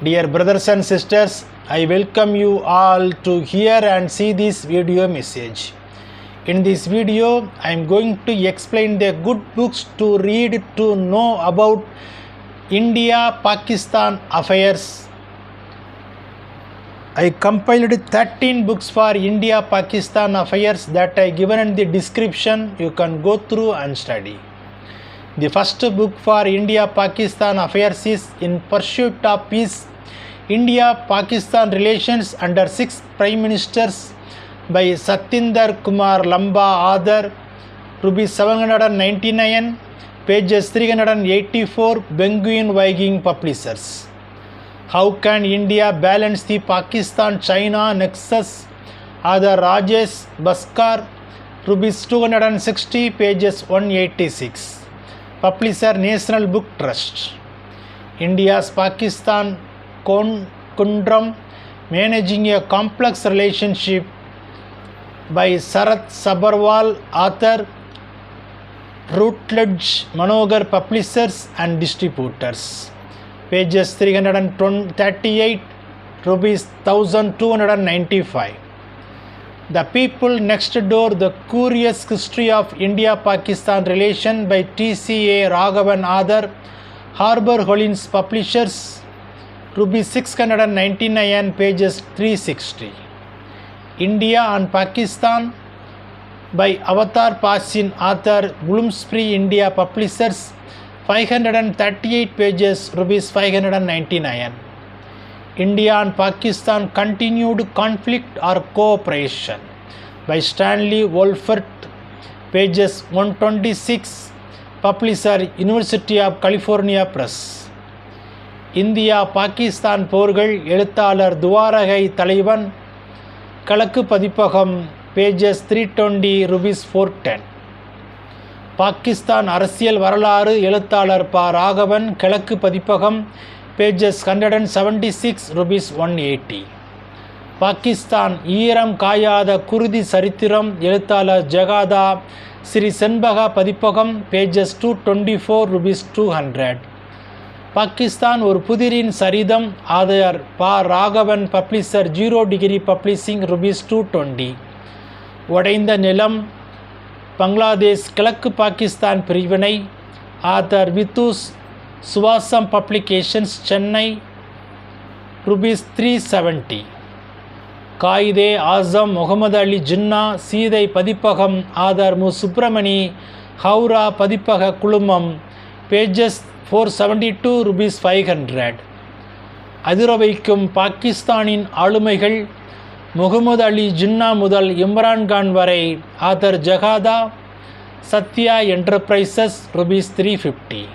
Dear brothers and sisters, I welcome you all to hear and see this video message. In this video, I am going to explain the good books to read to know about India Pakistan affairs. I compiled 13 books for India Pakistan affairs that I given in the description. You can go through and study. The first book for India Pakistan affairs is In Pursuit of Peace India Pakistan Relations under Six Prime Ministers by Satinder Kumar Lamba, author, rupees 799, pages 384, Penguin Viking Publishers. How can India balance the Pakistan China nexus? Author Rajesh Bhaskar, rupees 260, pages 186. Publisher National Book Trust. India's Pakistan con- conundrum managing a complex relationship by Sarat Sabarwal, author, Routledge Manogar Publishers and Distributors. Pages 338, rupees 1295. The People Next Door The Curious History of India Pakistan Relation by T.C.A. Raghavan, author, Harbour Hollins Publishers, rupees 699, pages 360. India and Pakistan by Avatar Pasin, author, Bloomsbury India Publishers, 538 pages, rupees 599. India and Pakistan continued conflict or cooperation by Stanley Wolfert, pages 126, publisher University of California Press. India Pakistan போர்கள் எழுத்தாளர் Thuvarakai Thalaivan Kizhakku Pathippagam pages three twenty rupees four ten Pakistan அரசியல் வரலாறு எழுத்தாளர் Pa Raghavan Kizhakku Pathippagam pages hundred and seventy six rupees one eighty Pakistan ஈரம் காயாத குருதி சரித்திரம் எழுத்தாளர் Jagatha Sri Senbaga Pathippagam pages two twenty four rupees two hundred Pakistan ஒரு புதிரின் சரிதம் author Pa. Raghavan publisher zero degree publishing rupees two twenty உடைந்த நிலம் பங்களாதேஷ் கிழக்கு பாகிஸ்தான் பிரிவினை author Vidhoos Swasam publications Chennai rupees three seventy Quaid Azam Muhammad Ali Jinnah Seethai Pathippagam author மு. சுப்பிரமணி ஹவுரா பதிப்பக குழுமம் pages four seventy two rupees five hundred அதிர வைக்கும் பாகிஸ்தானின் ஆளுமைகள் முகமது அலி ஜின்னா முதல் இம்ரான்கான் வரை author Jagatha Sathya enterprises rupees three fifty